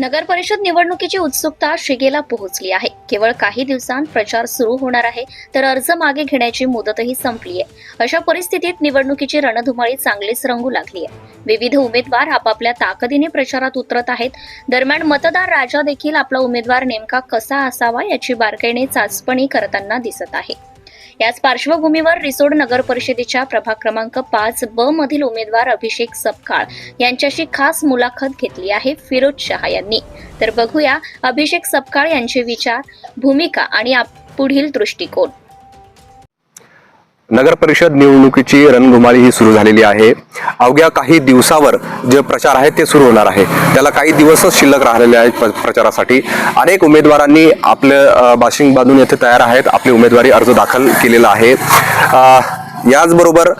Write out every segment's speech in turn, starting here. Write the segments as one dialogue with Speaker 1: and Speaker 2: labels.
Speaker 1: नगर परिषद निवडणुकीची उत्सुकता शिगेला पोहोचली आहे. केवळ काही दिवसांत प्रचार सुरू होणार आहे तर अर्ज मागे घेण्याची मुदतही संपली आहे. अशा परिस्थितीत निवडणुकीची रणधुमाळी चांगलीच रंगू लागली आहे. विविध उमेदवार आपापल्या ताकदीने प्रचारात उतरत आहेत. दरम्यान मतदार राजा देखील आपला उमेदवार नेमका कसा असावा याची बारकाईने चाचपणी करताना दिसत आहे. याच पार्श्वभूमीवर रिसोड नगर परिषदेच्या प्रभाग क्रमांक पाच ब मधील उमेदवार अभिषेक सपकाळ यांच्याशी खास मुलाखत घेतली आहे फिरोज शहा यांनी. तर बघूया अभिषेक सपकाळ यांचे विचार भूमिका आणि आप- पुढील दृष्टिकोन.
Speaker 2: नगर परिषद निवडणुकीची रणधुमाळी ही सुरू झालेली आहे. अवघ्या काही दिवसावर जे प्रचार आहे ते सुरू होणार आहे. त्याला काही दिवसच शिल्लक राहिलेले आहेत प्र- प्रचारासाठी. अनेक उमेदवारांनी आपलं बाशिंग बांधून येथे तयार आहेत. आपली उमेदवारी अर्ज दाखल केलेला आहे. याचबरोबर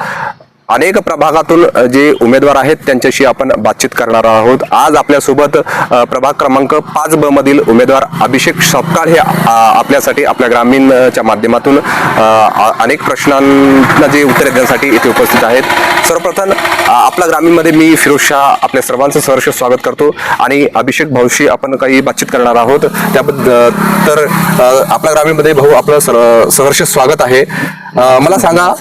Speaker 2: अनेक प्रभागातून जे उमेदवार आहेत त्यांच्याशी आपण बातचीत करणार आहोत. आज आपल्यासोबत प्रभाग क्रमांक पाच ब मधील उमेदवार अभिषेक सपकाळ हे आपल्यासाठी आपल्या ग्रामीणच्या माध्यमातून अनेक प्रश्नांना जे उत्तरे देण्यासाठी इथे उपस्थित आहेत. सर्वप्रथम आपल्या ग्रामीणमध्ये मी फिरोज शाह आपल्या सर्वांचं सहर्ष स्वागत करतो. आणि अभिषेक भाऊशी आपण काही बातचीत करणार आहोत. त्याबद्दल तर आपल्या ग्रामीणमध्ये भाऊ आपलं सर- सहर्ष स्वागत आहे. मला सांगा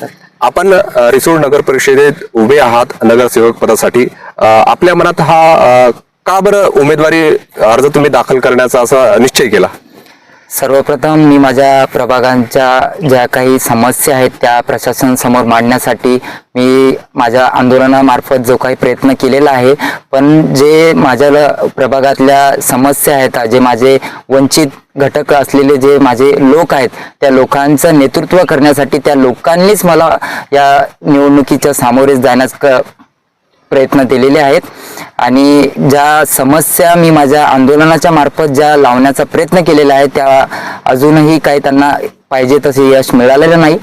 Speaker 2: आपण रिसोड नगर परिषदेत उभे आहात नगरसेवक पदासाठी. आपल्या मनात हा का बरं उमेदवारी अर्ज तुम्ही दाखल करण्याचा असा निश्चय केला?
Speaker 3: सर्वप्रथम मी माझ्या प्रभागांच्या ज्या काही समस्या आहेत त्या प्रशासन समोर मांडण्यासाठी मी माझ्या आंदोलनामार्फत जो काही प्रयत्न केलेला आहे पण जे माझ्या ल- प्रभागातल्या समस्या आहेत जे माझे वंचित घटक असलेले जे माझे लोक आहेत त्या लोकांचं नेतृत्व करण्यासाठी त्या लोकांनीच मला या निवडणुकीच्या सामोरे जाण्यास क- प्रयत्न दिलेले आहेत. आणि ज्या समस्या मी माझ्या आंदोलनाच्या मार्फत ज्या लावण्याचा प्रयत्न केलेला आहे त्या अजूनही काही त्यांना पाहिजे तसे यश मिळालेलं नाही.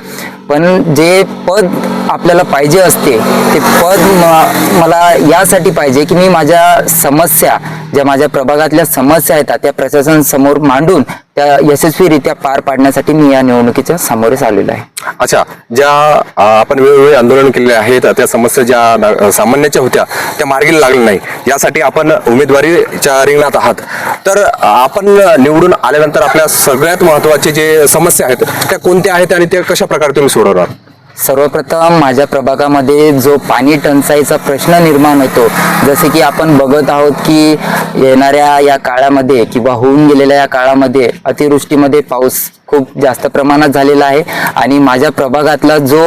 Speaker 3: पण जे पद आपल्याला पाहिजे असते ते पद म- मला यासाठी पाहिजे की मी माझ्या समस्या ज्या माझ्या प्रभागातल्या समस्या आहेत त्या प्रशासन समोर मांडून त्या यशस्वीरित्या पार पाडण्यासाठी मी या निवडणुकीच्या समोरच आलेलो आहे.
Speaker 2: अच्छा ज्या आपण वेळोवेळी आंदोलन केलेले आहेत त्या समस्या ज्या सामान्याच्या होत्या त्या मार्गी लागल्या नाही यासाठी आपण उमेदवारीच्या रिंगणात आहात. तर आपण निवडून आल्यानंतर आपल्या सगळ्यात महत्त्वाचे जे समस्या आहेत त्या कोणत्या आहेत आणि त्या कशा प्रकारे तुम्ही सोडवणार?
Speaker 3: सर्वप्रथम माझ्या प्रभागामध्ये जो पाणी टंचाईचा प्रश्न निर्माण होतो जसे की आपण बघत आहोत की येणाऱ्या या काळामध्ये किंवा होऊन गेलेल्या या काळामध्ये अतिवृष्टीमध्ये पाऊस खूप जास्त प्रमाणात झालेला आहे. आणि माझ्या प्रभागातला जो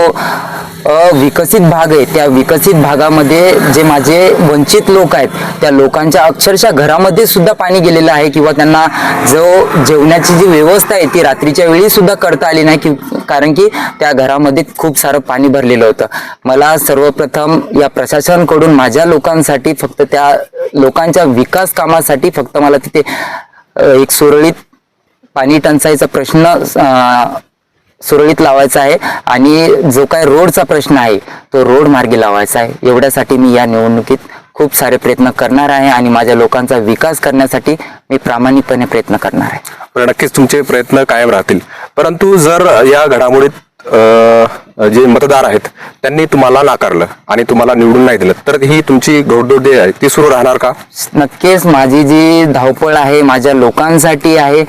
Speaker 3: विकसित भाग आहे. त्या विकसित भागामध्ये जे माझे वंचित लोक आहेत त्या लोकांच्या अक्षरशः घरामध्ये सुद्धा पाणी गेलेलं आहे किंवा त्यांना जो जेवणाची जी व्यवस्था आहे ती रात्रीच्या वेळी सुद्धा करता आली नाही की कारण की त्या घरामध्ये खूप सारं पाणी भरलेलं होतं. मला सर्वप्रथम या प्रशासनाकडून माझ्या लोकांसाठी फक्त त्या लोकांच्या विकास कामासाठी फक्त मला तिथे एक सुरळीत पाणी टंचाईचा प्रश्न सुरळीत लावायचा आहे. आणि जो काय रोडचा प्रश्न आहे तो रोड मार्गी लावायचा आहे. एवढ्यासाठी मी या निवडणुकीत खूप सारे प्रयत्न करणार आहे आणि माझ्या लोकांचा विकास करण्यासाठी मी प्रामाणिकपणे प्रयत्न करणार आहे.
Speaker 2: नक्कीच तुमचे प्रयत्न कायम राहतील. परंतु जर या घडामोडीत जे मतदार आहेत त्यांनी तुम्हाला नाकारलं आणि तुम्हाला निवडून नाही दिलं तर ही तुमची घोडदौड जी आहे. ती सुरू राहणार का?
Speaker 3: नक्कीच माझी जी धावपळ आहे माझ्या लोकांसाठी आहे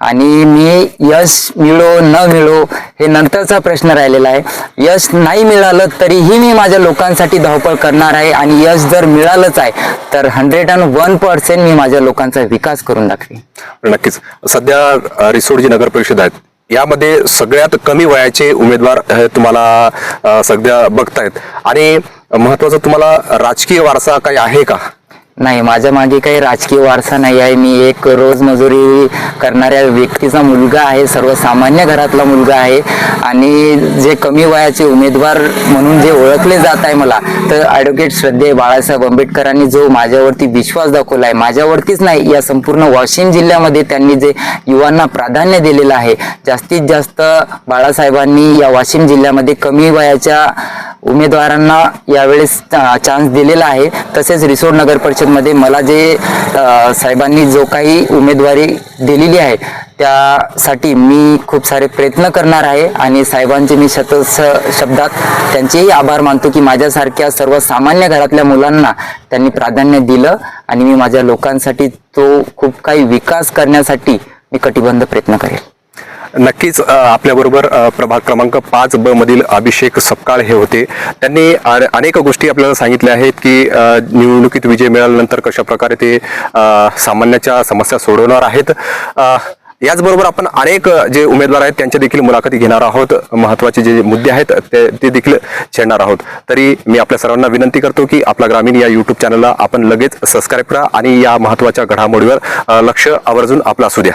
Speaker 3: आणि मी यश मिळो न मिळो हे नंतरचा प्रश्न राहिलेला आहे. यश नाही मिळालं तरीही मी माझ्या लोकांसाठी धावपळ करणार आहे आणि यश जर मिळालंच आहे तर हंड्रेड अँड वन पर्सेंट मी माझ्या लोकांचा विकास करून दाखवेन
Speaker 2: नक्कीच. सध्या रिसोडजी रिसोड जी नगर परिषद आहेत. यामध्ये सगळ्यात कमी वयाचे उमेदवार तुम्हाला सध्या बघतायत. आणि महत्वाचं तुम्हाला राजकीय वारसा काही आहे का?
Speaker 3: नाही माझ्या मागे काही राजकीय वारसा नाही आहे. मी एक रोजमजुरी करणाऱ्या व्यक्तीचा मुलगा आहे सर्वसामान्य घरातला मुलगा आहे. आणि जे कमी वयाचे उमेदवार म्हणून जे ओळखले जात आहे मला तर ॲडव्होकेट श्रद्धे बाळासाहेब आंबेडकरांनी जो माझ्यावरती विश्वास दाखवला आहे माझ्यावरतीच नाही या संपूर्ण वाशिम जिल्ह्यामध्ये त्यांनी जे युवांना प्राधान्य दिलेलं आहे जास्तीत जास्त बाळासाहेबांनी या वाशिम जिल्ह्यामध्ये कमी वयाच्या उमेदवारांना यावेळेस चान्स दिलेला आहे. तसेच रिसोड नगर परिषदमध्ये मला जे साहेबांनी जो काही उमेदवारी दिलेली आहे त्यासाठी मी खूप सारे प्रयत्न करणार आहे आणि साहेबांचे मी शत शब्दात त्यांचेही आभार मानतो की माझ्यासारख्या सर्वसामान्य घरातल्या मुलांना त्यांनी प्राधान्य दिलं आणि मी माझ्या लोकांसाठी तो खूप काही विकास करण्यासाठी मी कटिबंध प्रयत्न करेल.
Speaker 2: नक्कीच आपल्याबरोबर प्रभाग क्रमांक पाच ब मधील अभिषेक सपकाळ हे होते. त्यांनी अनेक गोष्टी आपल्याला सांगितल्या आहेत की निवडणुकीत विजय मिळाल्यानंतर कशा प्रकारे ते सामान्याच्या समस्या सोडवणार आहेत. याचबरोबर आपण अनेक जे उमेदवार आहेत त्यांच्या देखील मुलाखती घेणार आहोत. महत्त्वाचे जे मुद्दे आहेत ते ते देखील छेडणार आहोत. तरी मी आपल्या सर्वांना विनंती करतो की आपला ग्रामीण या युट्यूब चॅनलला आपण लगेच सबस्क्राईब करा आणि या महत्त्वाच्या घडामोडीवर लक्ष आवर्जून आपलं असू द्या.